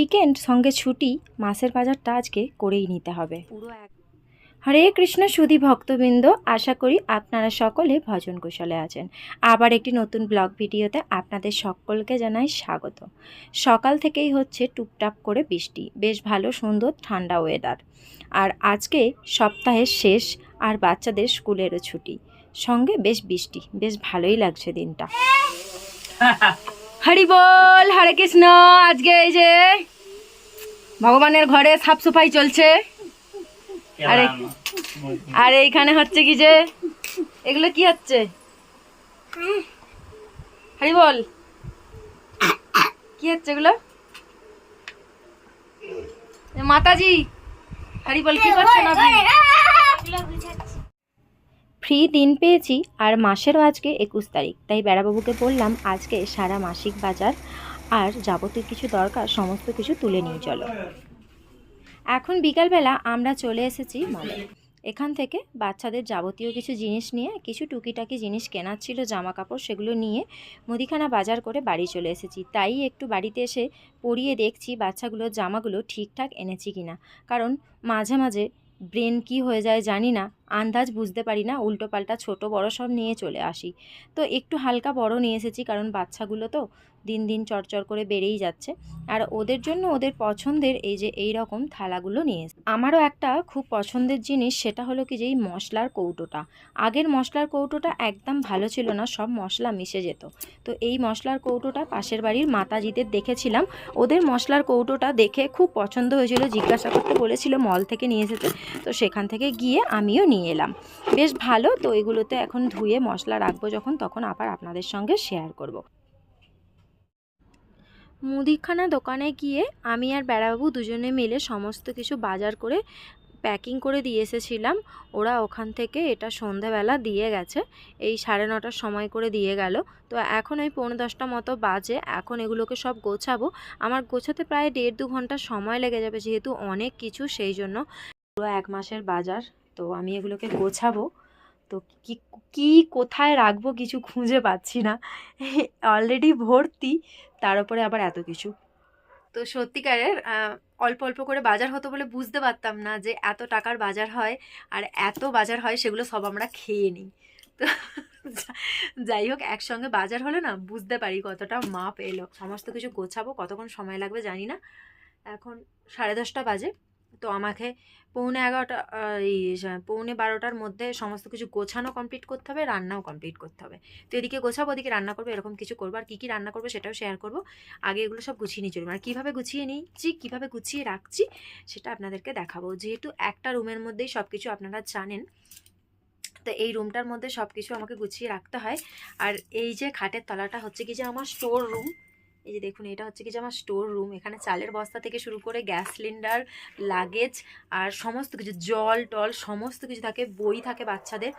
Weekend সঙ্গে ছুটি মাছের বাজারটা আজকে করেই নিতে হবে। এক হরে কৃষ্ণ সুধী ভক্তবৃন্দ আশা করি আপনারা সকলে ভজন কুশলে আছেন। আবার একটি নতুন ব্লগ ভিডিওতে আপনাদের সকলকে জানাই স্বাগত। সকাল থেকেই হচ্ছে টুপটাপ করে বৃষ্টি বেশ ভালো সুন্দর ঠান্ডা ওয়েদার আর আজকে সপ্তাহের শেষ আর বাচ্চাদের স্কুলেরও ছুটি। সঙ্গে বেশ বৃষ্টি বেশ ভালোই লাগছে দিনটা। হরি বল হরে কৃষ্ণ আজকে এই যে ভগবানের ঘরে সাফ সাফাই চলছে আরে আর এইখানে হচ্ছে কি যে এগুলো কি হচ্ছে? হরি বল। কি হচ্ছে এগুলো? মাতাজি হরি বল কি করছেন আপনি ফ্রি দিন পেয়েছি আর মাসেরও আজকে একুশ তারিখ। তাই বেড়াবাবুকে বললাম আজকে সারা মাসিক বাজার আর যাবতীয় কিছু দরকার, সমস্ত কিছু তুলে নিয়ে চলো। এখন বিকালবেলা আমরা চলে এসেছি মলে। এখান থেকে বাচ্চাদের যাবতীয় কিছু জিনিস নিয়ে, কিছু টুকিটাকি জিনিস কেনার ছিল জামা কাপড় সেগুলো নিয়ে মুদিখানা বাজার করে বাড়ি চলে এসেছি। তাই একটু বাড়িতে এসে পরিয়ে দেখছি বাচ্চাগুলোর জামাগুলো ঠিকঠাক এনেছি কিনা। কারণ মাঝে মাঝে ব্রেন কি হয়ে যায় জানি না, আন্দাজ বুঝতে পারি না, উল্টোপাল্টা ছোট বড় সব নিয়ে চলে আসি। তো একটু হালকা বড় নিয়ে এসেছি, কারণ বাচ্চাগুলো তো দিন দিন চরচর করে বেড়েই যাচ্ছে। আর ওদের জন্য ওদের পছন্দের এই যে এই রকম থালাগুলো নিয়ে। আমারও একটা খুব পছন্দের জিনিস সেটা হলো কি যে এই মশলার কৌটোটা। আগের মশলার কৌটোটা একদম ভালো ছিল না, সব মশলা মিশে যেত। তো এই মশলার কৌটোটা পাশের বাড়ির মাতাজিদের দেখেছিলাম। ওদের মশলার কৌটোটা দেখে খুব পছন্দ হয়েছিল, জিজ্ঞাসা করতে বলেছিল মল থেকে নিয়ে এসেছে। তো সেখান থেকে গিয়ে আমিও নিয়ে এলাম। বেশ ভালো, তো এগুলোতে এখন ধুয়ে মশলা রাখব যখন, তখন আবার আপনাদের সঙ্গে শেয়ার করব। মুদিখানা দোকানে গিয়ে আমি আর বেড়াবাবু দুজনে মিলে সমস্ত কিছু বাজার করে প্যাকিং করে দিয়ে এসেছিলাম। ওরা ওখান থেকে এটা সন্ধেবেলা দিয়ে গেছে। এই সাড়ে নটার সময় করে দিয়ে গেল। তো এখন ওই পৌনে দশটা মতো বাজে। এখন এগুলোকে সব গোছাবো। আমার গোছাতে প্রায় দেড় দু ঘণ্টা সময় লেগে যাবে যেহেতু অনেক কিছু, সেই জন্য পুরো এক মাসের বাজার। তো আমি এগুলোকে গোছাবো। তো কি কি কোথায় রাখব কিছু খুঁজে পাচ্ছি না। অলরেডি ভর্তি, তার উপরে আবার এত কিছু। তো সত্যিকারের অল্প অল্প করে বাজার হতো বলে বুঝতে পারতাম না যে এত টাকার বাজার হয় আর এত বাজার হয় সেগুলো সব আমরা খেয়ে নিই। তো যাই হোক, একসঙ্গে বাজার হলে না বুঝতে পারি কতটা মাপ এলো। সমস্ত কিছু গোছাবো, কতক্ষণ সময় লাগবে জানি না। এখন সাড়ে দশটা বাজে। তো আমাকে পৌনে এগারোটা এই পৌনে বারোটার মধ্যে সমস্ত কিছু গোছানো কমপ্লিট করতে হবে, রান্নাও কমপ্লিট করতে হবে। তো এদিকে গোছাবো, ওদিকে রান্না করব, এরকম কিছু করব। আর কী কী রান্না করব সেটাও শেয়ার করব। আগে এগুলো সব গুছিয়ে নিয়ে চলবে আর কীভাবে গুছিয়ে নিচ্ছি, কীভাবে গুছিয়ে রাখছি, সেটা আপনাদেরকে দেখাবো। যেহেতু একটা রুমের মধ্যেই সব কিছু আপনারা জানেন, তো এই রুমটার মধ্যে সব কিছু আমাকে গুছিয়ে রাখতে হয়। আর এই যে খাটের তলাটা হচ্ছে কি যে আমার স্টোর রুম এই যে দেখুন, এটা হচ্ছে কি যে আমার স্টোর রুম এখানে চালের বস্তা থেকে শুরু করে গ্যাস সিলিন্ডার লাগেজ আর সমস্ত কিছু, জল টল, সমস্ত কিছু থাকে, বই থাকে বাচ্চাদের।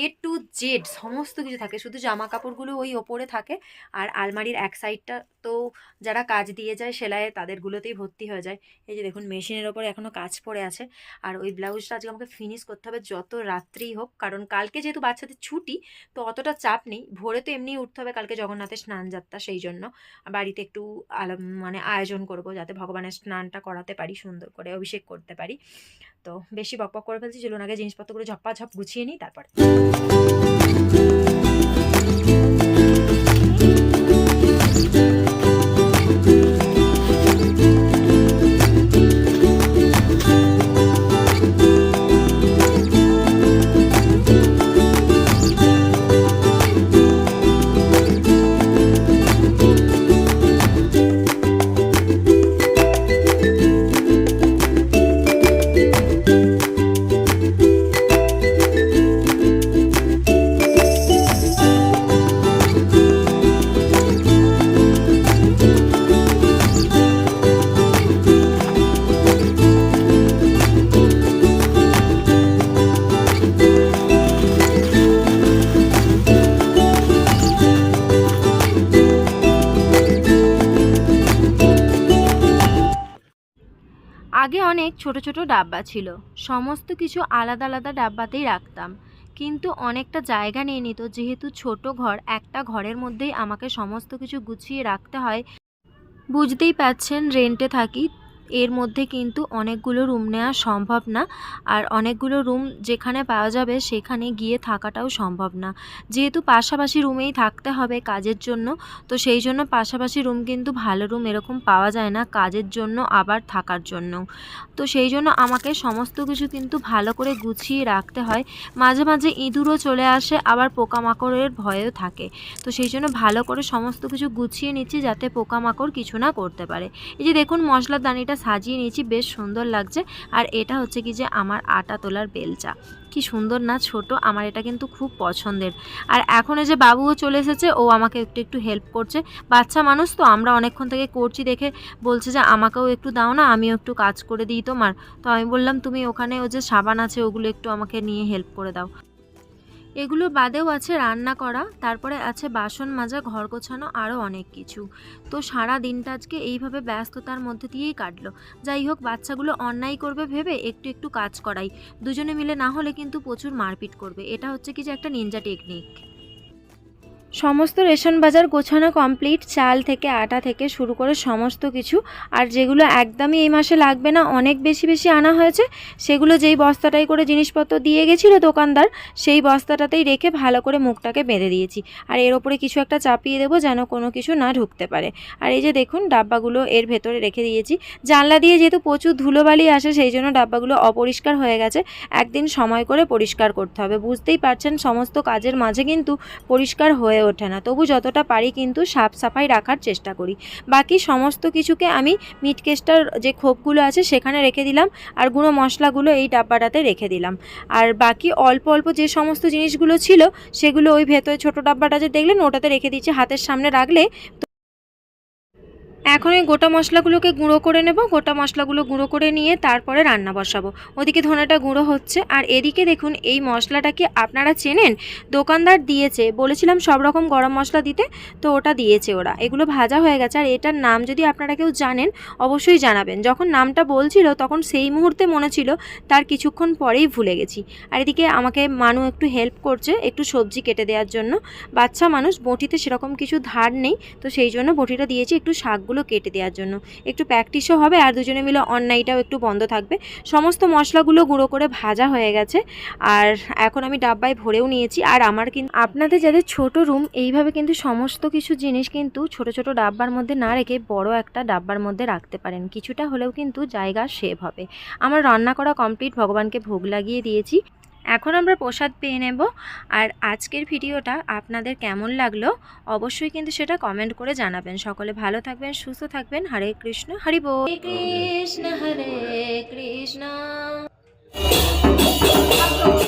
এ টু জেড সমস্ত কিছু থাকে, শুধু জামা কাপড়গুলো ওই ওপরে থাকে আর আলমারির এক সাইডটা তো যারা কাজ দিয়ে যায় সেলাইয়ের তাদেরগুলোতেই ভর্তি হয়ে যায়। এই যে দেখুন মেশিনের ওপরে এখনও কাজ পড়ে আছে আর ওই ব্লাউজটা আজকে আমাকে ফিনিশ করতে হবে যত রাত্রিই হোক, কারণ কালকে যেহেতু বাচ্চাদের ছুটি, তো অতটা চাপ নেই। ভোরে তো এমনিই উঠতে হবে কালকে জগন্নাথের স্নান যাত্রা সেই জন্য। বাড়িতে একটু মানে আয়োজন করব যাতে ভগবানের স্নানটা করাতে পারি, সুন্দর করে অভিষেক করতে পারি। তো বেশি বকবক করে ফেলছি, চলুন আগে জিনিসপত্রগুলো ঝপ্পা ঝপ গুছিয়ে নিই, তারপর। অনেক ছোট ছোট ডাব্বা ছিল। সমস্ত কিছু আলাদা আলাদা ডাব্বাতেই রাখতাম। কিন্তু অনেকটা জায়গা নিয়ে নিত, যেহেতু ছোট ঘর, একটা ঘরের মধ্যেই আমাকে সমস্ত কিছু গুছিয়ে রাখতে হয়। বুঝতেই পাচ্ছেন রেন্টে থাকি এর মধ্যে কিন্তু অনেকগুলো রুম নেওয়া সম্ভব না। আর অনেকগুলো রুম যেখানে পাওয়া যাবে সেখানে গিয়ে থাকাটাও সম্ভব না। যেহেতু পাশাপাশি রুমেই থাকতে হবে কাজের জন্য, তো সেই জন্য পাশাপাশি রুম কিন্তু ভালো রুম এরকম পাওয়া যায় না কাজের জন্য আবার থাকার জন্য। তো সেই জন্য আমাকে সমস্ত কিছু কিন্তু ভালো করে গুছিয়ে রাখতে হয়। মাঝে মাঝে ইঁদুরও চলে আসে, আবার পোকামাকড়ের ভয়ও থাকে। তো সেই জন্য ভালো করে সমস্ত কিছু গুছিয়ে নিচ্ছি যাতে পোকামাকড় কিছু না করতে পারে। এই যে দেখুন মশলার দানিটা সাজিয়ে নিয়েছি, বেশ সুন্দর লাগছে। আর এটা হচ্ছে কি যে আমার আটা তোলার বেলচা। কি সুন্দর না, ছোট, আমার এটা কিন্তু খুব পছন্দের। আর এখন যে বাবুও চলে এসেছে, ও আমাকে একটু একটু হেল্প করছে। বাচ্চা মানুষ তো, আমরা অনেকক্ষণ থেকে করছি দেখে বলছে যে, আমাকেও একটু দাও না, আমিও একটু কাজ করে দিই তোমার। তো আমি বললাম, তুমি ওখানে ও যে সাবান আছে, ওগুলো একটু আমাকে নিয়ে হেল্প করে দাও। এগুলো বাদেও আছে রান্না করা, তারপরে আছে বাসন মাজা, ঘর গোছানো আরও অনেক কিছু। তো সারা দিনটা আজকে এইভাবে ব্যস্ততার মধ্যে দিয়েই কাটলো। যাই হোক, বাচ্চাগুলো অন্যায় করবে ভেবে একটু একটু কাজ করাই। দুজনে মিলে না হলে কিন্তু প্রচুর মারপিট করবে। এটা হচ্ছে কি যে একটা নিনজা টেকনিক সমস্ত রেশন বাজার গোছানো কমপ্লিট, চাল থেকে আটা থেকে শুরু করে সমস্ত কিছু। আর যেগুলো একদমই এই মাসে লাগবে না, অনেক বেশি বেশি আনা হয়েছে, সেগুলো যেই বস্তাটাই করে জিনিসপত্র দিয়ে গেছিল দোকানদার, সেই বস্তাটাতেই রেখে ভালো করে মুখটাকে বেঁধে দিয়েছি। আর এর ওপরে কিছু একটা চাপিয়ে দেবো যেন কোনো কিছু না ঢুকতে পারে। আর এই যে দেখুন, ডাব্বাগুলো এর ভেতরে রেখে দিয়েছি। জানলা দিয়ে যেহেতু প্রচুর ধুলোবালি আসে, সেই জন্য ডাব্বাগুলো অপরিষ্কার হয়ে গেছে। একদিন সময় করে পরিষ্কার করতে হবে। বুঝতেই পারছেন, সমস্ত কাজের মাঝে কিন্তু পরিষ্কার হয়ে ওঠে না। তবু যতটা পারি কিন্তু সাফ সাফাই রাখার চেষ্টা করি। বাকি সমস্ত কিছুকে আমি মিট কেসটার যে খোপগুলো আছে সেখানে রেখে দিলাম আর গুঁড়ো মশলাগুলো এই ডাব্বাটাতে রেখে দিলাম। আর বাকি অল্প অল্প যে সমস্ত জিনিসগুলো ছিল সেগুলো ওই ভেতরে ছোটো ডাব্বাটা যে দেখলেন ওটাতে রেখে দিচ্ছি হাতের সামনে রাখলে এখন এই গোটা মশলাগুলোকে গুঁড়ো করে নেব, গোটা মশলাগুলো গুঁড়ো করে নিয়ে তারপরে রান্না বসাবো। ওদিকে ধনেটা গুঁড়ো হচ্ছে, আর এদিকে দেখুন এই মশলাটা কি আপনারা চেনেন? দোকানদার দিয়েছে, বলেছিলাম সব রকম গরম মশলা দিতে, তো ওটা দিয়েছে ওরা। এগুলো ভাজা হয়ে গেছে, আর এটার নাম যদি আপনারা কেউ জানেন, অবশ্যই জানাবেন। যখন নামটা বলছিল, তখন সেই মুহূর্তে মনে ছিল, তার কিছুক্ষণ পরেই ভুলে গেছি। আর এদিকে আমাকে মানু একটু হেল্প করছে, একটু সবজি কেটে দেওয়ার জন্য। বাচ্চা মানুষ, বটিতে সেরকম কিছু ধার নেই, তো সেই জন্য বটিটা দিয়েছি, একটু শাকগুলো কেটে দেওয়ার জন্য। একটু প্র্যাকটিসও হবে আর দুজনে মিলে অন্যায়টাও একটু বন্ধ থাকবে। সমস্ত মশলাগুলো গুঁড়ো করে ভাজা হয়ে গেছে। আর এখন আমি ডাব্বায় ভরেও নিয়েছি। আর আমার কিন্তু আপনাদের যাদের ছোট রুম এইভাবে কিন্তু সমস্ত কিছু জিনিস কিন্তু ছোট ছোট ডাব্বার মধ্যে না রেখে বড় একটা ডাব্বার মধ্যে রাখতে পারেন। কিছুটা হলেও কিন্তু জায়গা সেভ হবে। আমার রান্না করা কমপ্লিট ভগবানকে ভোগ লাগিয়ে দিয়েছি। এখন আমরা প্রসাদ পেয়ে নেব। আর আজকের ভিডিওটা আপনাদের কেমন লাগল অবশ্যই কিন্তু সেটা কমেন্ট করে জানাবেন। সকলে ভালো থাকবেন, সুস্থ থাকবেন। হরে কৃষ্ণ, হরি বো কৃষ্ণ, হরে কৃষ্ণ।